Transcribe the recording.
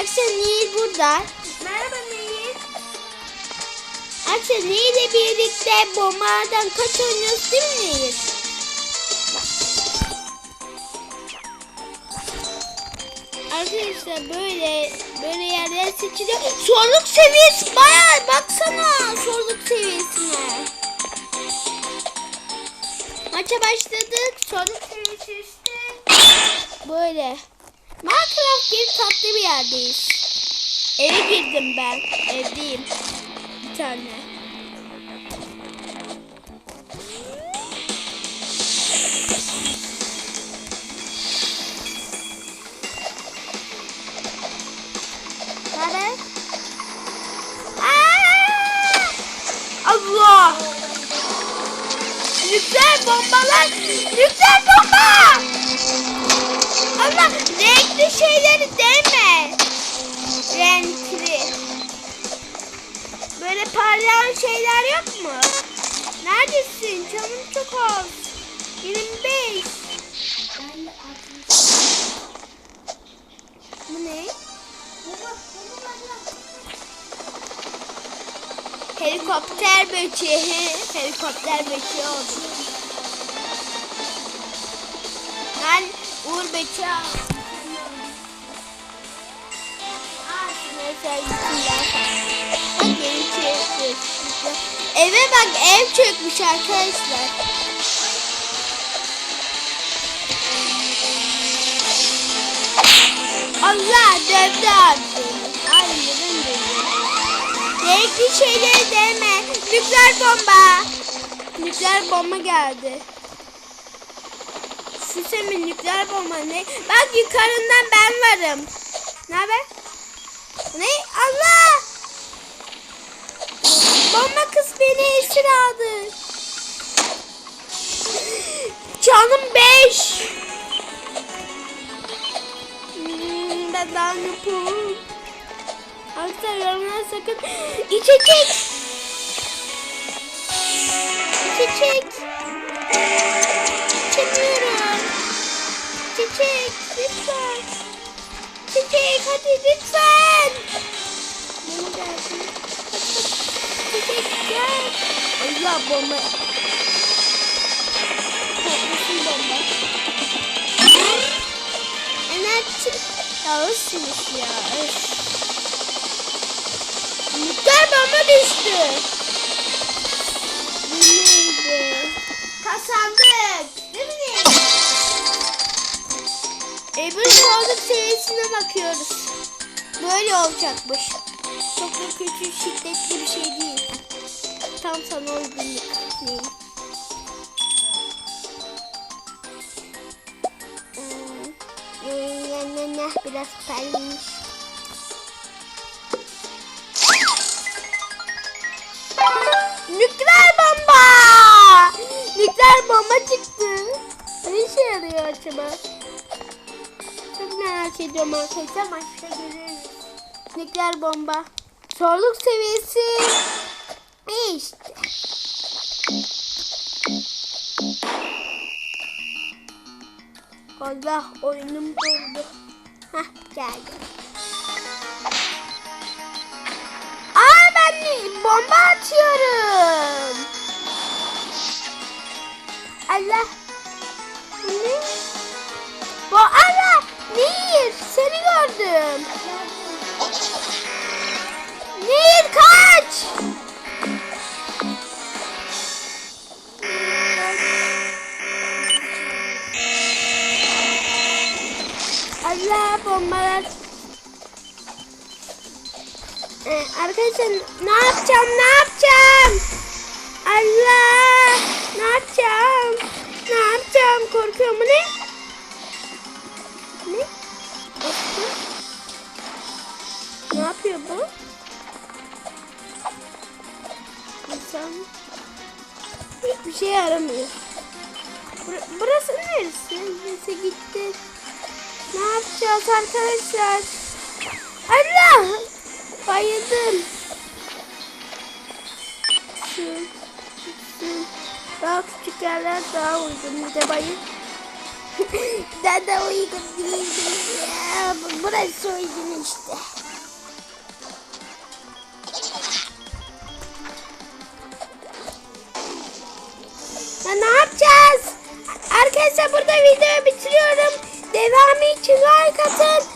Akşam Nehir burada. Merhaba Nehir. Akşam Nehir'le birlikte bombalardan kaç oynuyoruz değil mi Nehir? Arkadaşlar böyle böyle yerler seçiliyor. Zorluk seviyesi bayağı baksana zorluk seviyesine. Maça başladık. Zorluk seviyesi işte. Böyle. Minecraft gibi tatlı bir yerdeyiz. Eve girdim ben. Evdeyim. Bir tane. Allah! Nükleer bombalar! Nükleer şeyleri deme! Renkli. Böyle parlayan şeyler yok mu? Neredesin? Canım çok az. 25. Bu ne? Helikopter böceği. Helikopter böceği oldu. Ben Uğur böceği aldım. Eve bak ev çökmüş arkadaşlar. Allah dövdü abi. Neden dövdü? Gerekli şeyleri deme. Nükleer bomba. Nükleer bomba geldi. Sistemin nükleer bomba ne? Bak yukarından ben varım. Ne haber? Ne? Allah! Bomba kız beni esir aldı. Canım 5. Hmm, ben daha yapayım. Arkadaşlar yorumlara sakın. İçecek. İçecek. İçemiyorum. Çiçek lütfen. Çiçek hadi lütfen. Bana gelsin. Çiçek gel. Allah bomba. Patlasın bomba. Enerji. Ya ısınız ya. Nükleer bomba düştü. Bu neydi? Kazandık. Öbür zorluk seviyesine bakıyoruz. Böyle olacakmış. Çok da kötü şiddetli bir şey değil. Tam sana uygunluk değil. Yanına biraz paylamış. Nükleer bomba! Nükleer bomba çıktı. Ne işe yarıyor acaba? Ediyorum arkadaşlar. Başka görürüz. Nükleer bomba. Zorluk seviyesi. İşte. Allah oyunum durdu. Hah geldi. Aa ben bomba atıyorum. Allah. Gördüm. Nehir kaç. Allah bombalar. Ee, arkadaşlar ne yapacağım ne yapacağım? Allah ne yapacağım? Ne yapacağım? Korkuyorum. Bu ne? Ne? Bu? İnsan hiçbir şey yaramıyor. Bur- burası neresi? Neyse gitti. Ne yapacağız arkadaşlar? Allah! Bayıldım. Şu, şu. Daha küçük yerler daha uygun. Bir de bayıl. ben de uygun değildim ya. Burası uygun işte. Arkadaşlar burada videoyu bitiriyorum. Devamı için like atın.